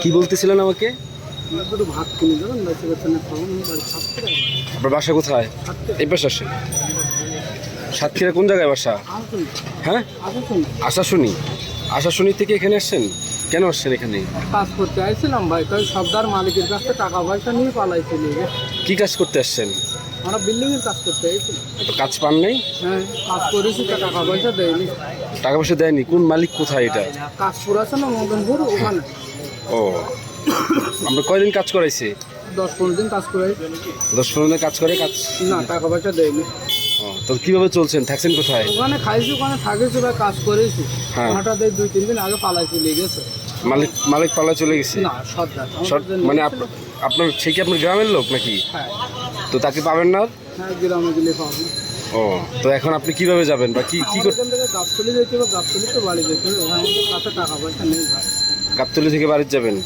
কি বলতেছিলেন আমাকে? দুটো ভাত কিনে দেবেন বেঁচে বেঁচে না খাব আমি বাড়ি থাকতে আপনার বাসা কোথায়? এই পাশে আসেন। সাতক্ষীরা কোন জায়গায় বাসা? হ্যাঁ? আশাশুনি। আশাশুনি থেকে এখানে আসছেন? কেন আসছেন এখানে? কাজ করতে আইছিলাম ভাই তাই সবদার মালিকের কাছে টাকা পয়সা নিয়ে পালাইছিল। কি কাজ করতে আসছেন? আমরা বিল্ডিং এর কাজ করতে আইছিলাম। তো কাজ পান নাই? হ্যাঁ কাজ করেছি টাকা পয়সা দেয়নি। টাকা পয়সা দেয়নি। কোন মালিক কোথায় এটা? কাজপুর আছে না মদনপুর ওখানে। ও। আমরা কয়দিন কাজ করাইছি? দশ পনেরো দিন কাজ করে দশ পনেরো দিন কাজ করে কাজ? না টাকা পয়সা দেয়নি ও, তো কীভাবে চলছেন? থাকছেন কোথায়? ওখানে খাইছি ওখানে থাকিছি ভাই কাজ করেছি হ্যাঁ। হঠাৎ এই দুই তিন দিন আগে পালাই চলে গেছে। মালিক মালিক পালা চলে গেছে? না সর্দার মানে আপ- আপনার সে কি আপনার গ্রামের লোক নাকি? হ্যাঁ। তো তাকে পাবেন না? আর? হ্যাঁ গ্রামে গেলে পাবো। ও তো এখন আপনি কীভাবে যাবেন বা কি কি আমাদের এখান থেকে গাবতলি যেতে হবে গাবতলি তো বাড়ি যেতে হবে ওখানে আমাদের কাছে টাকা পয়সা নেই ভাই। গাবতলি থেকে বাড়িতে যাবেন।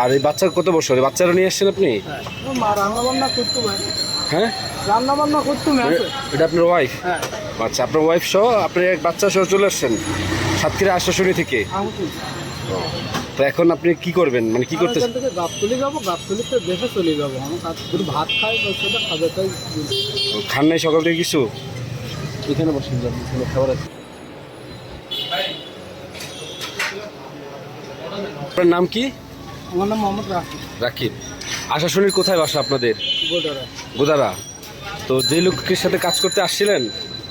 আর এই বাচ্চার কত বছর? এই বাচ্চারা নিয়ে আসছেন আপনি? হ্যাঁ রান্না বান্না করতো ভাই রান্না বান্না করতো ম্যাচে এটা আপনার ওয়াইফ হ্যাঁ। আচ্ছা আপনার ওয়াইফ সহ আপনি এক বাচ্চা সহ চলে আসছেন সাতক্ষীরা আশ্বাসনী থেকে? তো তো এখন আপনি কি করবেন? মানে কি করতে গাবতলি যাব গাবতলিতে দেখে চলে যাব। শুধু ভাত খাই খাবে তাই খান নাই সকাল থেকে কিছু? এখানে বসেন যান খাবার আছে। আপনার নাম কি? আমার নাম মোহাম্মদ রাফি রাকিব। আশাশুনির কোথায় বাসা আপনাদের? গোডারা গোদারা। তো যে লোকের সাথে কাজ করতে আসছিলেন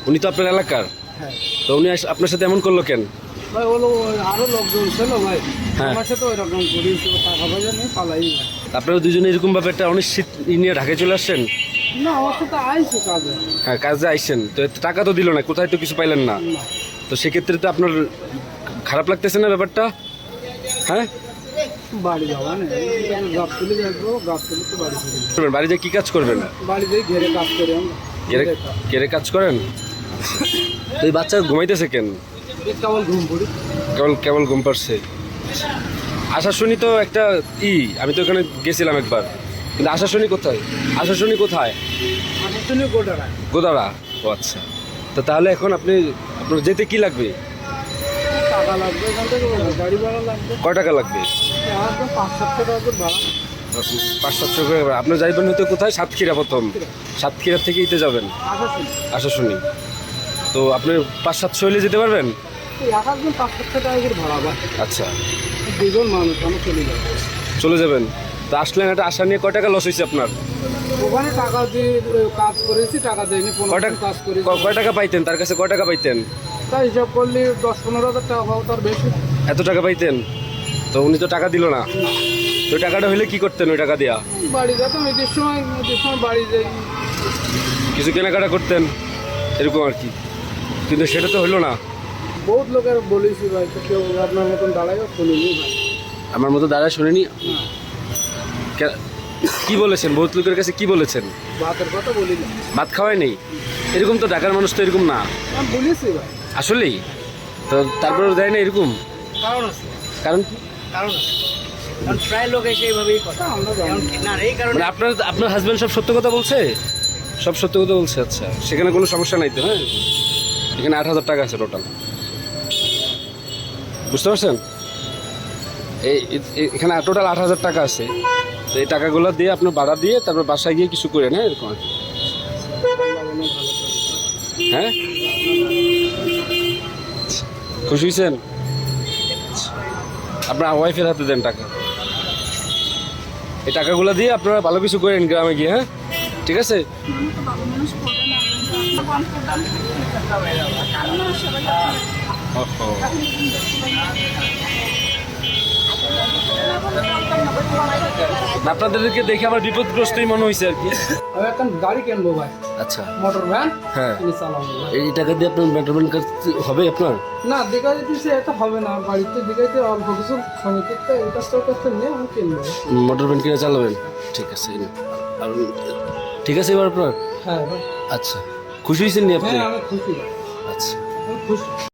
উনি তো আপনার এলাকার। হ্যাঁ। তো উনি আপনার সাথে এমন করল কেন? ভাই ওলো আরও লোকজন ছিল ভাই। হ্যাঁ। আমার সাথে ওই রকম করিয়েছি টাকা পয়সা নিয়ে পালাই আপনারা দুজনে এরকম অনিশ্চিত নিয়ে ঢাকায় চলে আসছেন? না আমার সাথে আইছে কাজে। হ্যাঁ কাজে আইসেন তো টাকা তো দিল না কোথায় তো কিছু পাইলেন না। তো সেক্ষেত্রে তো আপনার খারাপ লাগতেছে না ব্যাপারটা? হ্যাঁ? বাড়ি যাওয়া যাব। করবেন বাড়িতে কি কাজ করবেন? বাড়ি যেয়ে ঘেরে কাজ করি আমরা। ঘেরে কাজ। করেন? তো এই বাচ্চা ঘুমাইতেছে কেন? কেবল ঘুম পড়ি। কেবল কেবল ঘুম পারছে আশা শুনি তো একটা ই আমি তো ওখানে গেছিলাম একবার। কিন্তু আশা শুনি কোথায়? আশা শুনি কোথায়? আমার গোদারা ও আচ্ছা। তো তাহলে এখন আপনি আপনার যেতে কি লাগবে? টাকা লাগবে এখান থেকে গাড়ি ভাড়া লাগবে। কয় টাকা লাগবে? একদম পাঁচ সাতশো টাকা ভাড়া। পাঁচ সাতশো করে আপনি যাইবেন হয়তো কোথায়? সাতক্ষীরা প্রথম। সাতক্ষীরা। থেকে ইতে যাবেন? আশা শুনি তো আপনি পাঁচ সাতশো হইলে যেতে পারবেন? আচ্ছা। দুজন মানুষ আমি চলে যাব। চলে যাবেন? তো আসলেন একটা আশা নিয়ে কয় টাকা লস হয়েছে আপনার? ওখানে টাকা দিয়ে কাজ করেছি টাকা দেয়নি কয় টাকা পাইতেন? তার কাছে কয় টাকা পাইতেন? তাই হিসাব করলে দশ পনেরো হাজার টাকা পাবো তার বেশি এত টাকা পাইতেন? তো উনি তো টাকা দিল না। তো টাকাটা হলে কি করতেন ওই টাকা দিয়া? বাড়ি যেতাম এদের সময় এদের সময় বাড়ি যাই। কিছু কেনাকাটা করতেন? এরকম আর কি। কিন্তু সেটা তো হলো না। বহুত লোকের বলেছি ভাই তো কেউ আপনার মতন দাঁড়াইও শুনিনি ভাই। আমার মতো দাঁড়ায় শুনিনি কি বলেছেন? বহুত লোকের কাছে কি বলেছেন? ভাতের কথা বলিনি ভাত খাওয়াই নেই? এরকম তো ঢাকার মানুষ তো এরকম না। বলেছি ভাই। আসলেই? তো তারপরে দেয় না এরকম? কারণ আছে। কারণ কি? কারণ আছে। কারণ প্রায় লোক এসে এইভাবেই কথা আমরা না এই কারণে মানে আপনার আপনার হাজব্যান্ড সব সত্য কথা বলছে? সব সত্য কথা বলছে আচ্ছা। সেখানে কোনো সমস্যা নাই তো হ্যাঁ? এখানে আট হাজার টাকা আছে টোটাল বুঝতে পারছেন? এই এখানে টোটাল আট হাজার টাকা আছে। তো এই টাকাগুলো দিয়ে আপনার ভাড়া দিয়ে তারপর বাসায় গিয়ে কিছু করে না এরকম হ্যাঁ। খুশি হয়েছেন। আপনার ওয়াইফের হাতে দেন টাকা। এই টাকাগুলো দিয়ে আপনারা ভালো কিছু করেন গ্রামে গিয়ে হ্যাঁ? ঠিক আছে? আপনাদেরকে দেখে আমার বিপদগ্রস্তই মনে হয়েছে আর কি। আমি একটা গাড়ি কিনবো ভাই। আচ্ছা। মোটর ভ্যান হ্যাঁ। চালাবো ভাই। এই টাকা দিয়ে আপনার মেট্রোমেন্ট হবে আপনার? না দেখা দিতেছে এটা হবে না। বাড়িতে দেখাইতে অল্প কিছু সমিতিতে এই কাজটা ওই কাজটা নিয়ে আমি কিনবো। মোটর ভ্যান কিনে চালাবেন? ঠিক আছে। এই নিন। আর ঠিক আছে এবার আপনার? হ্যাঁ ভাই। আচ্ছা। খুশি হয়েছেন নি আপনি? হ্যাঁ আমি খুশি। ভাই আচ্ছা। আমি খুশি।